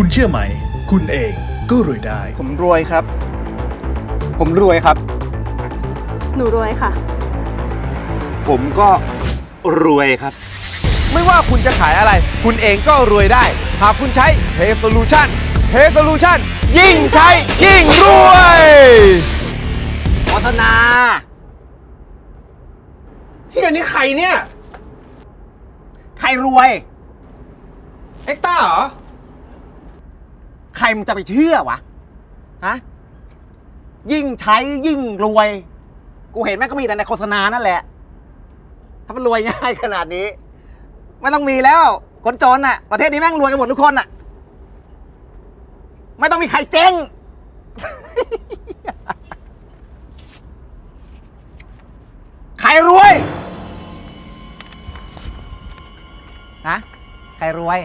คุณเชื่อไหม คุณเองก็รวยได้ ผมรวยครับ ผมรวยครับ หนูรวยค่ะ ผมก็รวยครับ ไม่ว่าคุณจะขายอะไร คุณเองก็รวยได้ หากคุณใช้ Pay Solution Pay Solution ยิ่งใช้ ยิ่งรวยโฆษณาเฮียนี่ใครเนี่ย ใครรวย เอ็กต้าเหรอใค รมันจะไปเชื่อวะ ฮะ ยิ่งใช้ยิ่งรวย กูเห็นแม่งก็มีแต่ในโฆษณานั่นแหละ ถ้ามันรวยง่ายขนาดนี้ ไม่ต้องมีแล้ว คนจนน่ะประเทศนี้แม่งรวยกันหมดทุกคนน่ะไม่ต้องมีใครเจ๊ง ใครรวย ฮะ ใครรวย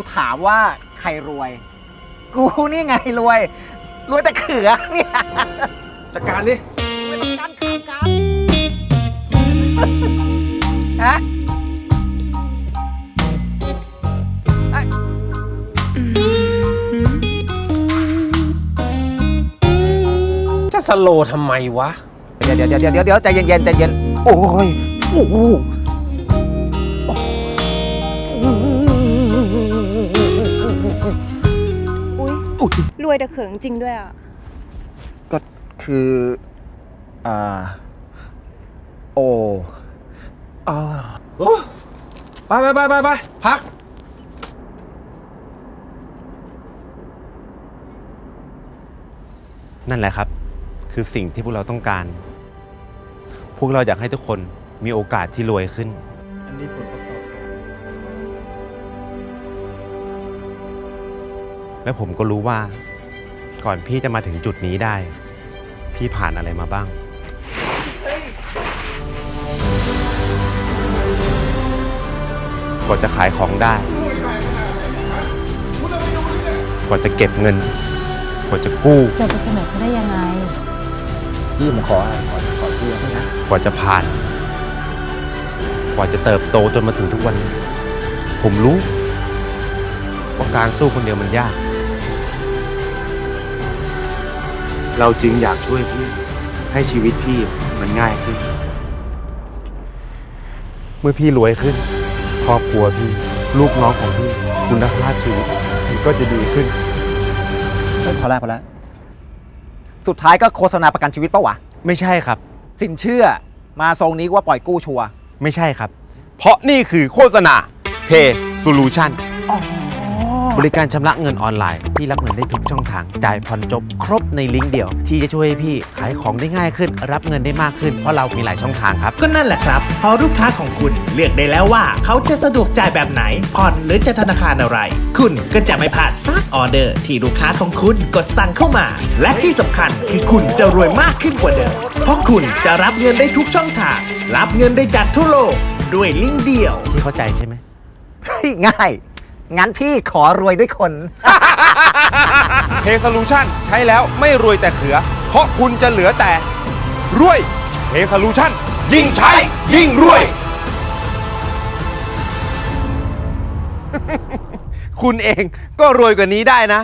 กูถามว่าใครรวย กูนี่ไงรวย รวยแต่เขือเนี่ยจัดการดิไม่ต้องการขามกันฮะเอ้ยจะสโลว์ทำไมวะ เดี๋ยวเดี๋ยวเดี๋ยวเดี๋ยวเดี๋ยวใจเย็นๆใจเย็นโอ้ยโอ้โห อุ๊ยอุ๊ยรวยแต่เขิงจริงด้วยอะ ก็คือ อ่า โอ้อ่าไปไปไปไปไปพัก นั่นแหละครับ คือสิ่งที่พวกเราต้องการ พวกเราอยากให้ทุกคนมีโอกาสที่รวยขึ้น อันนี้ผลประ และผมก็รู้ว่า ก่อนพี่จะมาถึงจุดนี้ได้ พี่ผ่านอะไรมาบ้าง กว่าจะขายของได้ กว่าจะเก็บเงิน กว่าจะกู้ จะไปเสนอเขาได้ยังไง พี่ผมขอขอขอเชื่อให้นะ กว่าจะผ่าน กว่าจะเติบโตจนมาถึงทุกวันนี้ผมรู้ว่าการสู้คนเดียวมันยาก เราจึงอยากช่วยพี่ ให้ชีวิตพี่มันง่ายขึ้น เมื่อพี่รวยขึ้น ครอบครัวพี่ ลูกน้องของพี่คุณภาพชีวิตมันก็จะดีขึ้นพอแล้วพอแล้วสุดท้ายก็โฆษณาประกันชีวิตปะวะ ไม่ใช่ครับ สินเชื่อมาทรงนี้กูว่าปล่อยกู้ชัวร์ไม่ใช่ครับ เพราะนี่คือโฆษณา Pay Solution อ๋อ บริการชำระเงินออนไลน์ที่รับเงินได้ทุกช่องทาง จ่ายผ่อนจบครบในลิงก์เดียว ที่จะช่วยให้พี่ขายของได้ง่ายขึ้น รับเงินได้มากขึ้นเพราะเรามีหลายช่องทางครับ ก็นั่นแหละครับ พอลูกค้าของคุณเลือกได้แล้วว่า เขาจะสะดวกจ่ายแบบไหนผ่อนหรือจะธนาคารอะไร คุณก็จะไม่พลาดซักออเดอร์ ที่ลูกค้าของคุณกดสั่งเข้ามา และที่สำคัญคือคุณจะรวยมากขึ้นกว่าเดิม เพราะคุณจะรับเงินได้ทุกช่องทาง รับเงินได้จากทั่วโลก ด้วยลิงก์เดียว พี่เข้าใจใช่ไหมเฮ้ยง่าย งั้นพี่ขอรวยด้วยคน เพย์โซลูชันใช้แล้วไม่รวยแต่เขือ เพราะคุณจะเหลือแต่ รวยเพย์โซลูชันยิ่งใช้ยิ่งรวย คุณเองก็รวยกว่านี้ได้นะ